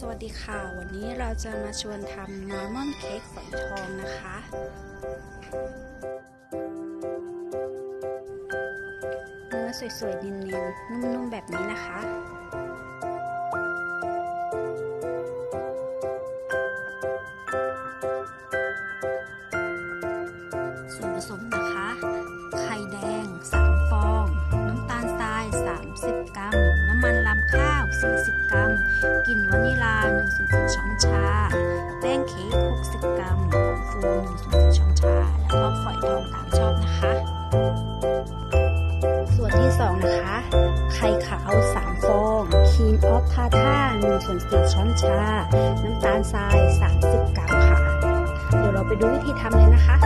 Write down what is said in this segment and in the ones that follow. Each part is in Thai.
สวัสดีค่ะ วันนี้เราจะมาชวนทำนอร์มอนเค้กฝอยทองนะคะ เนื้อสวยๆเนียนๆนุ่มๆแบบนี้นะคะ 1ส่วน4ช้อนชา แป้งเค้ก60 กรัมผงฟู1ส่วน4ช้อนชา แล้วก็ฝอยทองตามชอบนะคะ ส่วนที่ 2 นะคะ ไข่ขาว 3 ฟอง ครีมออฟทาท่า1ส่วน4ช้อนชา น้ำตาลทราย 30 กรัมค่ะ เดี๋ยวเราไปดูวิธีทำเลยนะคะ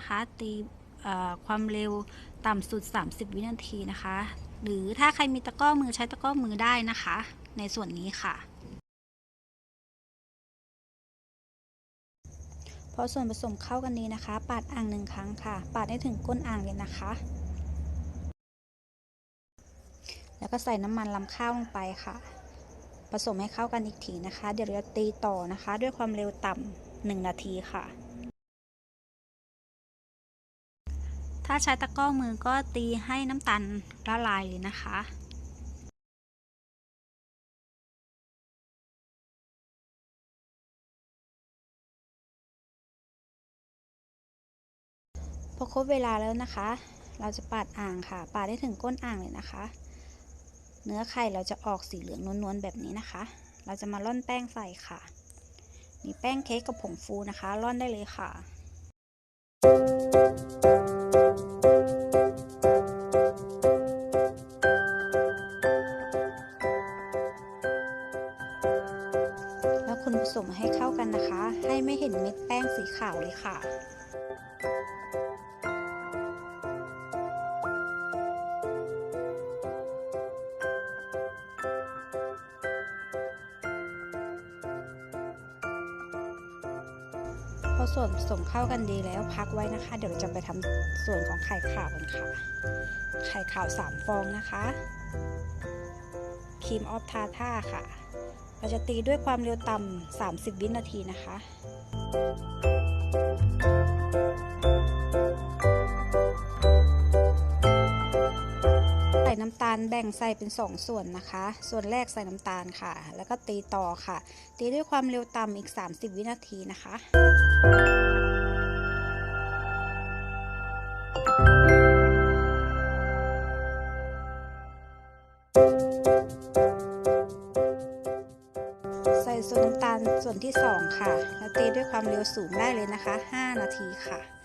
นะคะ ตีความเร็วต่ำสุด 30 วินาทีนะคะ หรือถ้าใครมีตะก้อมือใช้ตะก้อมือได้นะคะ ในส่วนนี้ค่ะ พอส่วนผสมเข้ากันดีนะคะ ปาดอ่างหนึ่งครั้งค่ะ ปาดให้ถึงก้นอ่างเลยนะคะ แล้วก็ใส่น้ำมันลำข้าวลงไปค่ะ ผสมให้เข้ากันอีกทีนะคะ เดี๋ยวเราจะตีต่อนะคะ ด้วยความเร็วต่ำหนึ่งนาทีค่ะ ถ้าใช้ตะกร้อมือก็ตีให้น้ำตาลละลายเลยนะคะ พอครบเวลาแล้วนะคะ เราจะปาดอ่างค่ะ ปาดให้ถึงก้นอ่างเลยนะคะ เนื้อไข่เราจะออกสีเหลืองนวลๆแบบนี้นะคะ เราจะมาร่อนแป้งใส่ค่ะมีแป้งเค้กกับผงฟูนะคะ ร่อนได้เลยค่ะแล้ ให้ไม่เห็นเม็ดแป้งสีขาวเลยค่ะพอส่วนผสมเข้ากันดีแล้วพักไว้นะคะ เดี๋ยวจะไปทำส่วนของไข่ขาวกันค่ะ ไข่ขาว 3 ฟองนะคะ ครีมออฟทาท่าค่ะ เราจะตีด้วยความเร็วต่ำ 30 วินาทีนะคะใส่น้ำตาลแบ่งใส่เป็น 2 ส่วนนะคะ ส่วนแรกใส่น้ำตาลค่ะ แล้วก็ตีต่อค่ะ ตีด้วยความเร็วต่ำอีก 30 วินาทีนะคะใส่วนที่ 2 ค่ะ แล้วตีด้วยความเร็วสูงได้เลยนะคะ 5 นาทีค่ะ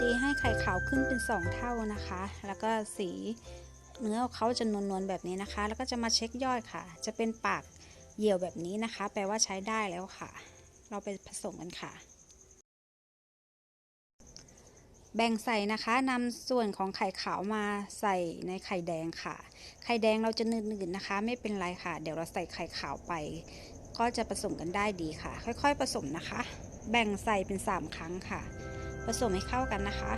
ตีให้ไข่ขาวขึ้นเป็น 2 เท่านะคะ แล้วก็สีเนื้อของเขาจะนวลๆแบบนี้นะคะ แล้วก็จะมาเช็คยอดค่ะ จะเป็นปากเหี่ยวแบบนี้นะคะ แปลว่าใช้ได้แล้วค่ะ เราไปผสมกันค่ะ แบ่งใส่นะคะนำส่วนของไข่ขาวมาใส่ในไข่แดงค่ะ ไข่แดงเราจะหนืดๆนะคะ ไม่เป็นไรค่ะ เดี๋ยวเราใส่ไข่ขาวไป ก็จะผสมกันได้ดีค่ะ ค่อยๆผสมนะคะ แบ่งใส่เป็น 3 ครั้งค่ะ ผสมให้เข้ากันนะคะ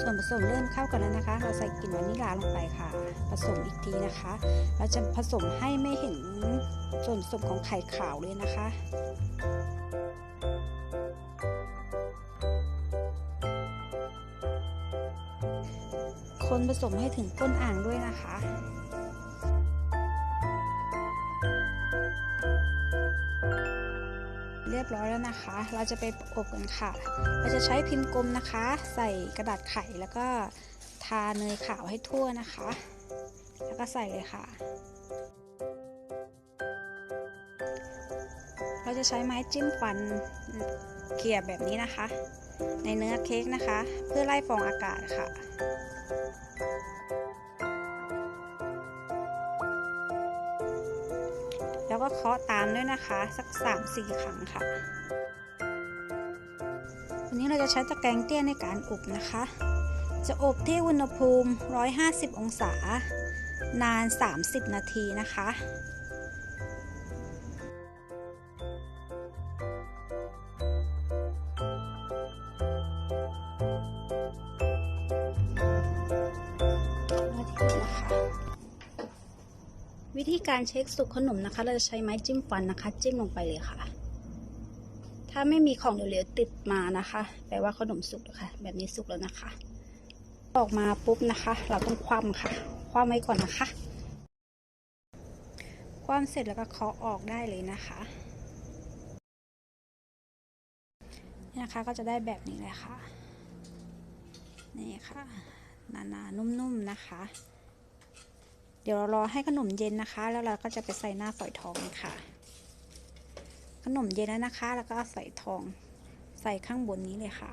ส่วนผสมเริ่มเข้ากันแล้วนะคะ เราใส่กลิ่นวานิลาลงไปค่ะ ผสมอีกทีนะคะ เราจะผสมให้ไม่เห็นส่วนผสมของไข่ขาวเลยนะคะคนผสมให้ถึงก้นอ่างด้วยนะคะ เรียบร้อยแล้วนะคะ เราจะไปอบกันค่ะ เราจะใช้พิมพ์กลมนะคะ ใส่กระดาษไขแล้วก็ทาเนยขาวให้ทั่วนะคะ แล้วก็ใส่เลยค่ะ เราจะใช้ไม้จิ้มฟันเกลี่ยแบบนี้นะคะ ในเนื้อเค้กนะคะ เพื่อไล่ฟองอากาศค่ะ แล้วก็เคาะตามด้วยนะคะ สักสามสี่ครั้งค่ะ วันนี้เราจะใช้ตะแกรงเตี้ยในการอบนะคะ จะอบที่อุณหภูมิ 150 องศา นาน 30 นาทีนะคะ วิธีการเช็คสุกขนมนะคะ เราจะใช้ไม้จิ้มฟันนะคะ จิ้มลงไปเลยค่ะ ถ้าไม่มีของเหลวๆติดมานะคะ แปลว่าขนมสุกแล้วค่ะ แบบนี้สุกแล้วนะคะ ออกมาปุ๊บนะคะ เราต้องคว่ำค่ะ คว่ำไว้ก่อนนะคะ คว่ำเสร็จแล้วก็เคาะออกได้เลยนะคะนี่นะคะก็จะได้แบบนี้เลยค่ะ นี่ค่ะหนาๆนุ่มๆนะคะ เดี๋ยวเรารอให้ขนมเย็นนะคะ แล้วเราก็จะไปใส่หน้าฝอยทองค่ะ ขนมเย็นแล้วนะคะ แล้วก็เอาฝอยทอง ใส่ข้างบนนี้เลยค่ะ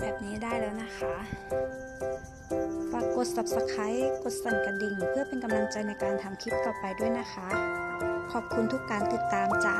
แบบนี้ได้แล้วนะคะฝากกด subscribe กดสั่นกระดิ่ง เพื่อเป็นกำลังใจในการทำคลิปต่อไปด้วยนะคะ ขอบคุณทุกการติดตามจ้า